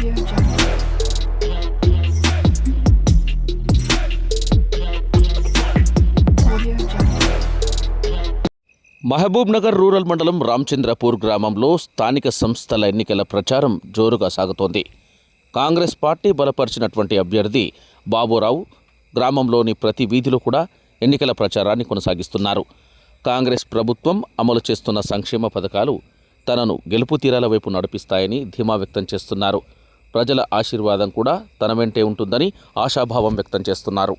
Mahabubnagar Mahabub Nagar rural మండలం రామచంద్రపూర్ గ్రామంలో స్థానిక సంస్థల ఎన్నికల ప్రచారం జోరుగా సాగుతోంది. కాంగ్రెస్ పార్టీ బలపరిచినటువంటి అభ్యర్థి బాబురావు గ్రామంలోని ప్రతి వీధిలో కూడా ఎన్నికల ప్రచారాన్ని కొనసాగిస్తున్నారు. కాంగ్రెస్ ప్రభుత్వం అమలు చేస్తున్న సంక్షేమ పథకాలు తనను గెలుపు తీరాల వైపు నడిపిస్తాయని ధీమా వ్యక్తం చేస్తున్నారు. ప్రజల ఆశీర్వాదం కూడా తన వెంటే ఉంటుందని ఆశాభావం వ్యక్తం చేస్తున్నారు.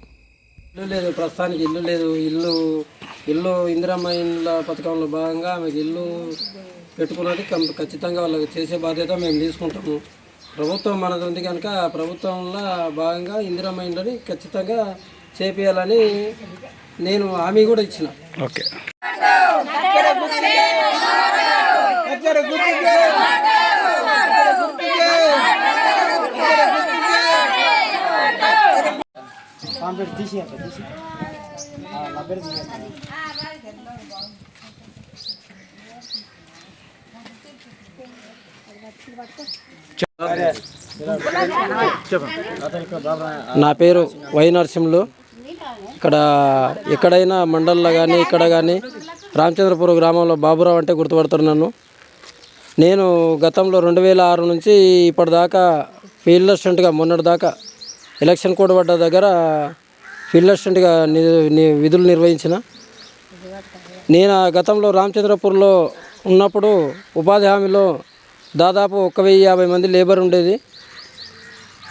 ఇల్లు లేదు ప్రస్తుతానికి ఇల్లు లేదు. ఇల్లు ఇల్లు ఇందిరమ్మ ఇండ్ల పథకంలో భాగంగా ఆమెకి ఇల్లు పెట్టుకున్నది ఖచ్చితంగా వాళ్ళకి చేసే బాధ్యత మేము తీసుకుంటాము. ప్రభుత్వం మనది ఉంది కనుక ప్రభుత్వంలో భాగంగా ఇందిరమ్మ ఇండ్లని ఖచ్చితంగా చేపియాలని నేను హామీ కూడా ఇచ్చిన. ఓకే. నా పేరు వై నరసింహులు. ఇక్కడ ఎక్కడైనా మండల్లో కానీ ఇక్కడ కానీ రామచంద్రపురం గ్రామంలో బాబురావు అంటే గుర్తుపడుతున్నాను నేను గతంలో రెండు వేల ఆరు నుంచి ఇప్పటిదాకా ఫీల్డ్ అసిస్టెంట్గా మొన్నటి దాకా ఎలక్షన్ కోడ్ పడ్డ దగ్గర ఫీల్డ్ అసిస్టెంట్గా విధులు నిర్వహించిన. నేను ఆ గతంలో రామచంద్రపూర్లో ఉన్నప్పుడు ఉపాధి హామీలో దాదాపు ఒక వెయ్యి యాభై మంది లేబర్ ఉండేది.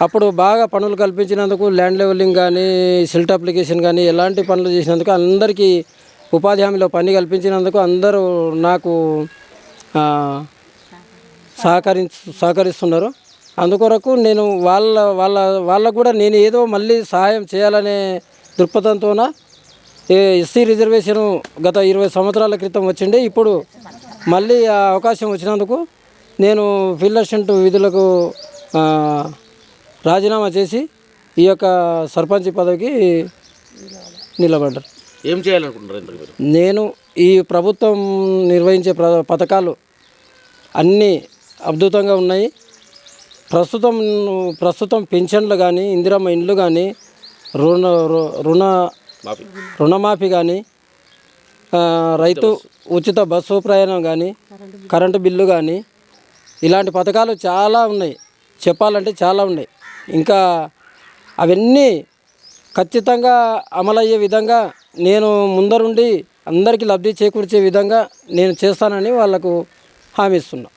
అప్పుడు బాగా పనులు కల్పించినందుకు ల్యాండ్ లెవెలింగ్ కానీ సిల్ట్ అప్లికేషన్ కానీ ఎలాంటి పనులు చేసినందుకు అందరికీ ఉపాధి హామీలో పని కల్పించినందుకు అందరూ నాకు సహకరి సహకరిస్తున్నారు. అందుకొరకు నేను వాళ్ళ వాళ్ళ వాళ్ళకు కూడా నేను ఏదో మళ్ళీ సహాయం చేయాలనే దృక్పథంతోన ఎస్సీ రిజర్వేషన్ గత ఇరవై సంవత్సరాల క్రితం వచ్చిండే ఇప్పుడు మళ్ళీ ఆ అవకాశం వచ్చినందుకు నేను ఫీల్డ్ అసిస్టెంట్ విధులకు రాజీనామా చేసి ఈ యొక్క సర్పంచ్ పదవికి నిలబడ్డారు. ఏం చేయాలనుకుంటున్నారు నేను ఈ ప్రభుత్వం నిర్వహించే ప్ర పథకాలు అన్నీ అద్భుతంగా ఉన్నాయి. ప్రస్తుతం ప్రస్తుతం పెన్షన్లు కానీ ఇందిరమ్మ ఇండ్లు కానీ రుణ రు- రుణ మాఫీ. రుణమాఫీ కానీ రైతు ఉచిత బస్సు. ప్రయాణం కానీ కరెంటు బిల్లు కానీ ఇలాంటి పథకాలు చాలా ఉన్నాయి. చెప్పాలంటే చాలా ఉన్నాయి. ఇంకా అవన్నీ ఖచ్చితంగా అమలయ్యే విధంగా నేను ముందరుండి అందరికీ లబ్ధి చేకూర్చే విధంగా నేను చేస్తానని వాళ్ళకు హామీ ఇస్తున్నా.